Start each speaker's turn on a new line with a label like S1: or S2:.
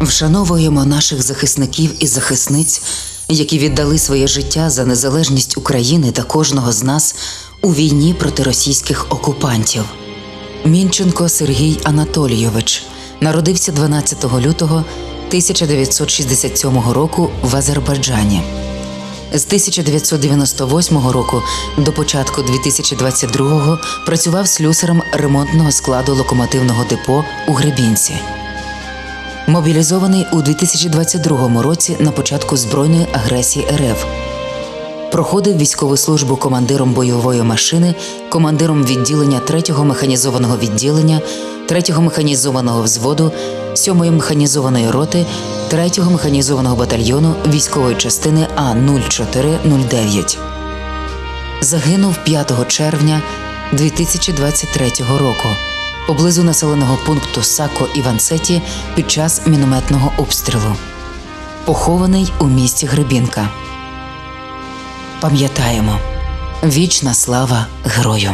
S1: Вшановуємо наших захисників і захисниць, які віддали своє життя за незалежність України та кожного з нас у війні проти російських окупантів. Мінченко Сергій Анатолійович народився 12 лютого 1967 року в Азербайджані. З 1998 року до початку 2022 працював слюсарем ремонтного складу локомотивного депо у Гребінці. Мобілізований у 2022 році на початку збройної агресії РФ. Проходив військову службу командиром бойової машини, командиром відділення 3-го механізованого відділення, 3-го механізованого взводу, 7-ї механізованої роти, 3-го механізованого батальйону військової частини А0409. Загинув 5 червня 2023 року поблизу населеного пункту Сако Івансеті під час мінометного обстрілу. Похований у місті Гребінка. Пам'ятаємо вічна слава герою.